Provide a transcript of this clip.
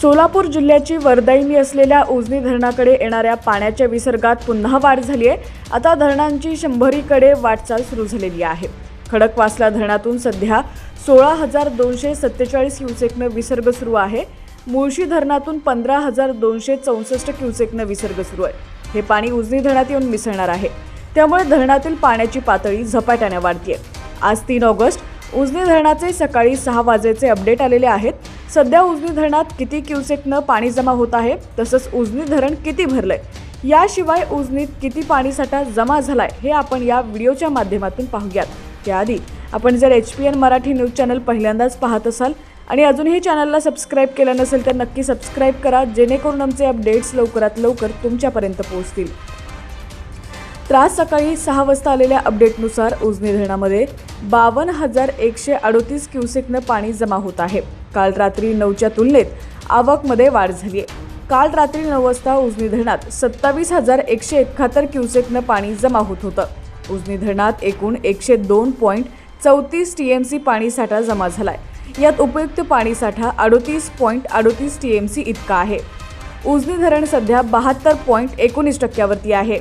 सोलापूर जिल्ह्याची वरदायिनी असलेल्या उजनी धरणाकडे येणाऱ्या पाण्याच्या विसर्गात पुन्हा वाढ झाली आहे. आता धरणांची शंभरीकडे वाटचाल सुरू झालेली आहे. खडकवासला धरणातून सध्या सोळा हजार दोनशे सत्तेचाळीस क्युसेकनं विसर्ग सुरू आहे. मुळशी धरणातून पंधरा हजार दोनशे चौसष्ट क्युसेकनं विसर्ग सुरू आहे. हे पाणी उजनी धरणात येऊन मिसळणार आहे. त्यामुळे धरणातील पाण्याची पातळी झपाट्याने वाढते आज तीन ऑगस्ट उजनी धरणाचे सकाळी सहा वाजेचे अपडेट आलेले आहेत. सध्या उजनी धरणात किती क्युसेकनं पाणी जमा होत आहे तसंच उजनी धरण किती भरलंय? याशिवाय उजनीत किती पाणीसाठा जमा झालाय हे आपण या व्हिडिओच्या माध्यमातून पाहूयात. त्याआधी आपण जर H P N Marathi news channel पहिल्यांदाच पाहत असाल आणि अजूनही चॅनलला सबस्क्राईब केलं नसेल तर नक्की सबस्क्राईब करा जेणेकरून आमचे अपडेट्स लवकरात लवकर तुमच्यापर्यंत पोहोचतील. तर आज सकाळी सहा वाजता आलेल्या अपडेटनुसार उजनी धरणामध्ये बावन्न हजार एकशे अडोतीस क्युसेकनं पाणी जमा होत आहे. काल रात्री नऊच्या तुलनेत आवकमध्ये वाढ झाली आहे काल रात्री नऊ वाजता उजनी धरणात सत्तावीस हजार एकशे एकाहत्तर क्युसेकनं पाणी जमा होत होतं. उजनी धरणात एकूण एकशे दोन पॉईंट चौतीस टी एम सी पाणीसाठा जमा झाला आहे यात उपयुक्त पाणीसाठा अडोतीस पॉईंट अडोतीस टी एम सी इतका आहे. उजनी धरण सध्या बहात्तर पॉईंट एकोणीस टक्क्यावरती आहे.